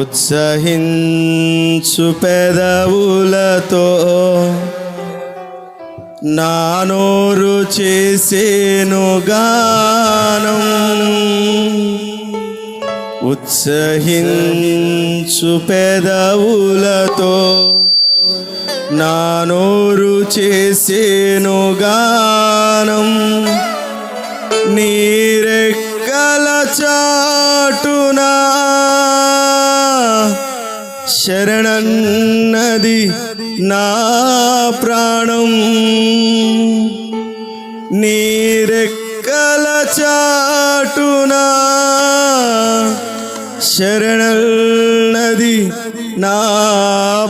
ఉత్సహించు పెదవులతో నానోరు చేసేను గానం. ఉత్సహించు పెదవులతో నానోరు చేసేను గానం. నీరెక్కల చాటునా శరణన్నది నా ప్రాణం నీరెక్కల చాటునా శరణన్నది నా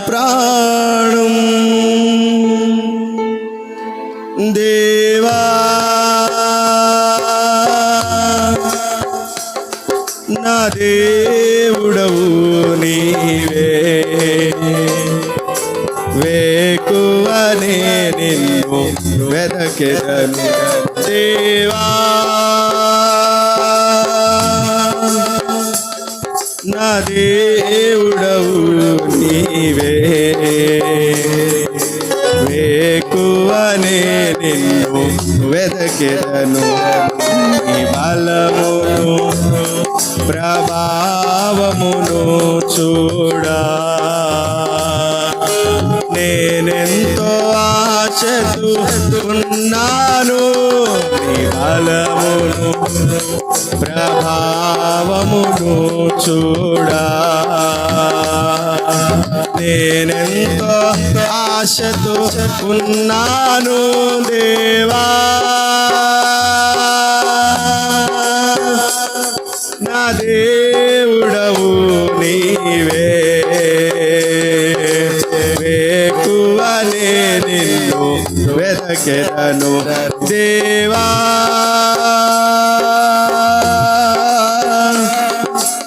ప్రాణం దేవా దేవుడవు నీవే. వేకువనే నిన్ను వెదకెదను దేవా. నా దేవుడవు నీవే. వేకువనే నిన్ను వెదకెదను నీ బలమును ప్రభావమును చూడా. నేనెంతో ఆశతో ఉన్నాను నీ ప్రభావమును చూడా. నేనెంతో ఆశతో ఉన్నాను దేవా. నా దేవుడవు నీవే. నిన్ను వెదకెదను దేవా.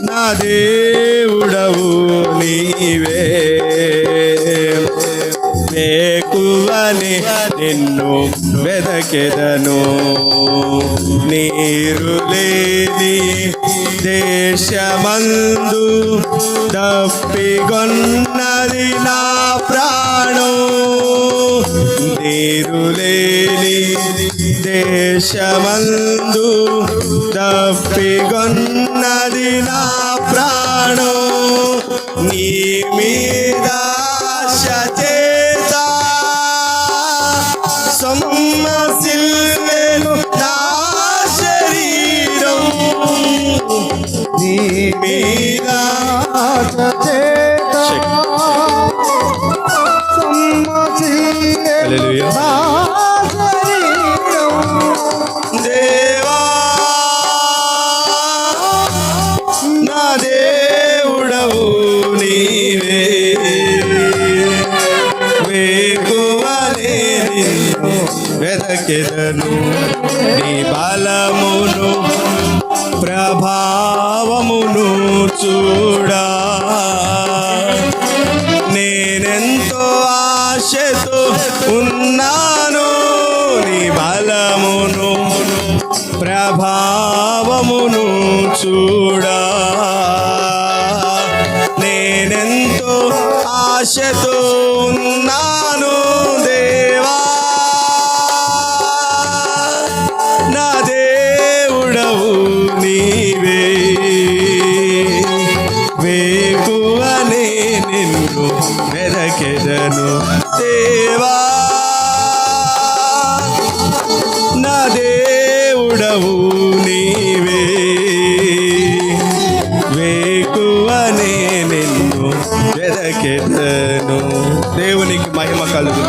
నా దేవుడవు నీవే. మేకువని నిన్ను వెదకెదను. నీరు లేని దేశమందు తప్పిగొన్నది నా ప్రాణం. నీరులేని దేశమందు తప్పిగొన్నది నా ప్రాణం. నీ మీద ఆశ చేత సొమ్మసిల్లేను నా శరీరం. నీ మీద ఆశ చేత దేవా నా దేవుడవు నీవే వేకువనే వెదకెదను నీ బలమును ప్రభావమును చూడా ఆశతో ఉన్నాను. నీ బలమును ప్రభావమును చూడా. నేనెంతో ఆశతో ఉన్నాను. వేదను. దేవా నా దేవుడవు నీవే. వేకువ నిన్ను వెదకెదను దేవునికి మహిమ కలుగు